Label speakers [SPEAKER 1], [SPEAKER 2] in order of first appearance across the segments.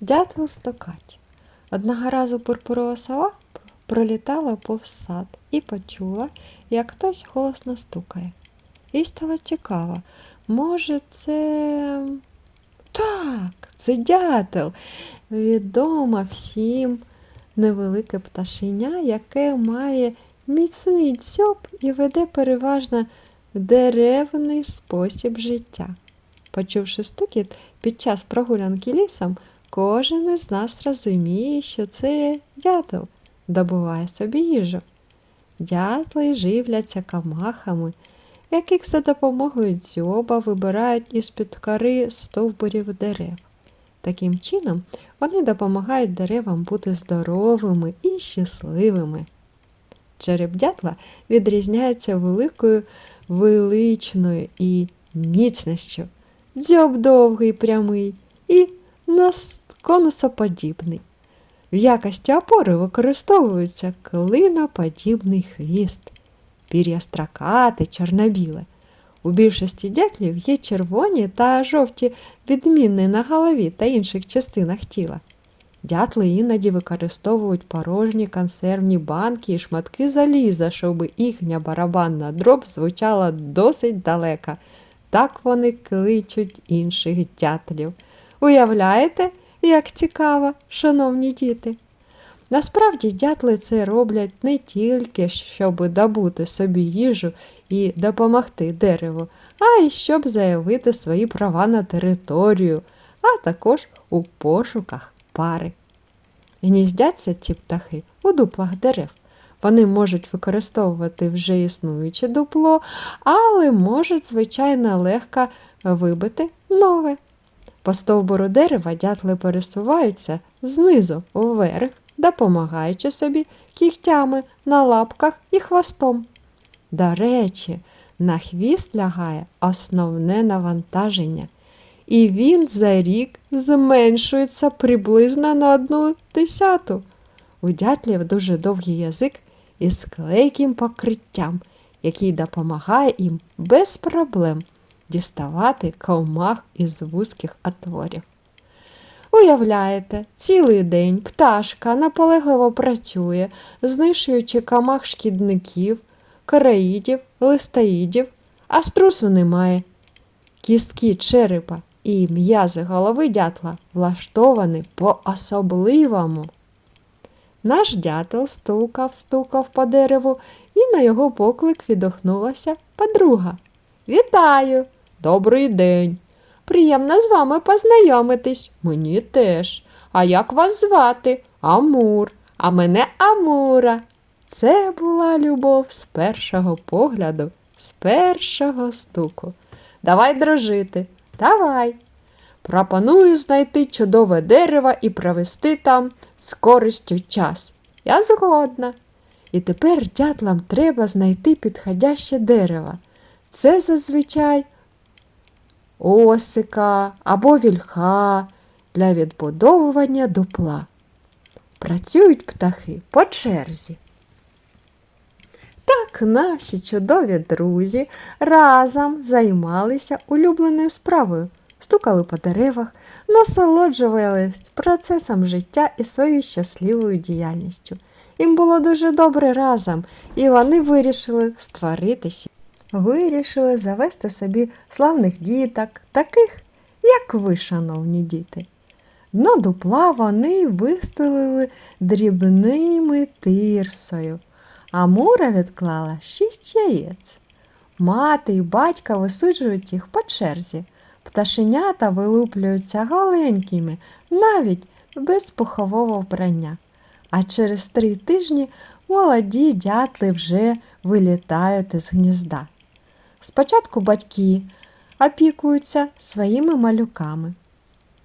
[SPEAKER 1] Дятел стокач. Одного разу пурпурова сова пролітала повз сад і почула, як хтось голосно стукає. Їй стало цікаво, може, це. Так, це дятел. Відомо всім невелике пташеня, яке має міцний дзьоб і веде переважно деревний спосіб життя. Почувши стукіт під час прогулянки лісом, кожен із нас розуміє, що це дятел добуває собі їжу. Дятли живляться камахами, яких за допомогою дзьоба вибирають із-під кори стовбурів дерев. Таким чином, вони допомагають деревам бути здоровими і щасливими. Череп дятла відрізняється великою величною і міцністю. Дзьоб довгий, прямий і конусоподібний. В якості опори використовується клиноподібний хвіст, пір'я стракате, чорнобіле. У більшості дятлів є червоні та жовті відмінни на голові та інших частинах тіла. Дятли іноді використовують порожні консервні банки і шматки заліза, щоб їхня барабанна дроб звучала досить далеко. Так вони кличуть інших дятлів. Уявляєте, як цікаво, шановні діти? Насправді дятли це роблять не тільки, щоб добути собі їжу і допомогти дереву, а й щоб заявити свої права на територію, а також у пошуках пари. Гніздяться ці птахи у дуплах дерев. Вони можуть використовувати вже існуюче дупло, але можуть, звичайно, легко вибити нове. По стовбуру дерева дятли пересуваються знизу вверх, допомагаючи собі кігтями на лапках і хвостом. До речі, на хвіст лягає основне навантаження, і він за рік зменшується приблизно на одну десяту. У дятлів дуже довгий язик із клейким покриттям, який допомагає їм без проблем діставати комах із вузьких отворів. Уявляєте, цілий день пташка наполегливо працює, знищуючи комах шкідників, караїдів, листоїдів, а струсу немає. Кістки черепа і м'язи голови дятла влаштовані по-особливому. Наш дятел стукав, стукав по дереву, і на його поклик відохнулася подруга. Вітаю! Добрий день! Приємно з вами познайомитись. Мені теж. А як вас звати? Амур. А мене Амура. Це була любов з першого погляду, з першого стуку. Давай дружити, давай. Пропоную знайти чудове дерево і провести там з користю час. Я згодна. І тепер дятлам треба знайти підходяще дерево. Це зазвичай осика або вільха для відбудовування дупла. Працюють птахи по черзі. Так наші чудові друзі разом займалися улюбленою справою, стукали по деревах, насолоджувались процесом життя і своєю щасливою діяльністю. Їм було дуже добре разом, і вони вирішили створити сім'ю. Вирішили завести собі славних діток, таких, як ви, шановні діти. Дно дупла вони вистелили дрібними тирсою, а мура відклала шість яєць. Мати і батька висуджують їх по черзі. Пташенята вилуплюються голенькими, навіть без пухового вбрання. А через три тижні молоді дятли вже вилітають із гнізда. Спочатку батьки опікуються своїми малюками.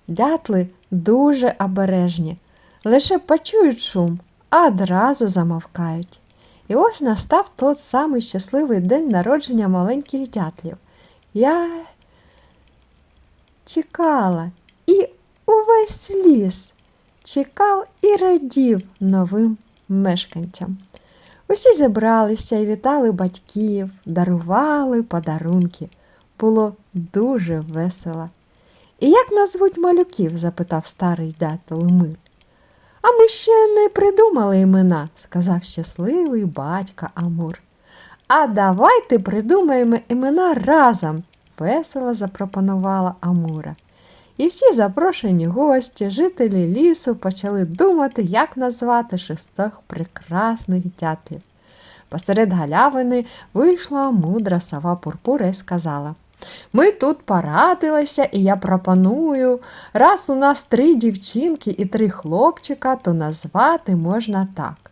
[SPEAKER 1] Дятли дуже обережні, лише почують шум, а одразу замовкають. І ось настав тот самий щасливий день народження маленьких дятлів. Я чекала і увесь ліс чекав і радів новим мешканцям. Усі зібралися і вітали батьків, дарували подарунки. Було дуже весело. І як назвуть малюків? запитав старий дятел Мир. А ми ще не придумали імена, сказав щасливий батько Амур. А давайте придумаємо імена разом, весело запропонувала Амура. І всі запрошені гості, жителі лісу почали думати, як назвати шестох прекрасних дятлів. Посеред галявини вийшла мудра сова Пурпура і сказала Ми тут порадилися, і я пропоную, раз у нас три дівчинки і три хлопчика, то назвати можна так.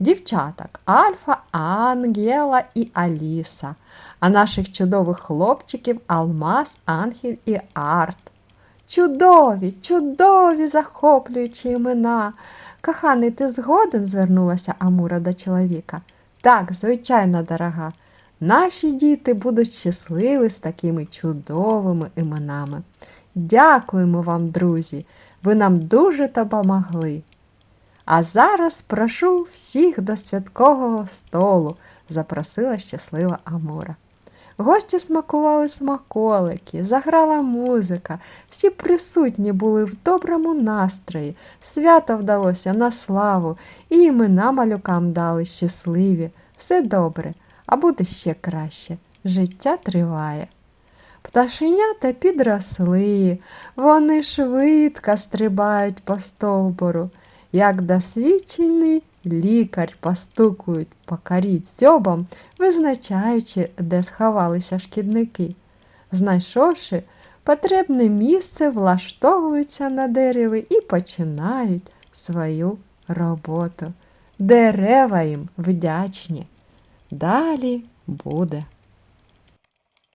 [SPEAKER 1] Дівчаток Альфа, Ангела і Аліса, а наших чудових хлопчиків Алмаз, Ангель і Арт. Чудові, чудові, захоплюючі імена. Коханий, ти згоден? звернулася Амура до чоловіка. Так, звичайно, дорога. Наші діти будуть щасливі з такими чудовими іменами. Дякуємо вам, друзі, ви нам дуже допомогли. А зараз прошу всіх до святкового столу, запросила щаслива Амура. Гості смакували смаколики, заграла музика, всі присутні були в доброму настрої, свято вдалося на славу, і імена малюкам дали щасливі. Все добре, а буде ще краще. Життя триває. Пташенята підросли, вони швидко стрибають по стовбуру, як досвідчений лікар постукують по корі дзьобом, визначаючи, де сховалися шкідники. Знайшовши потрібне місце, влаштовуються на дереві і починають свою роботу. Дерева їм вдячні. Далі буде.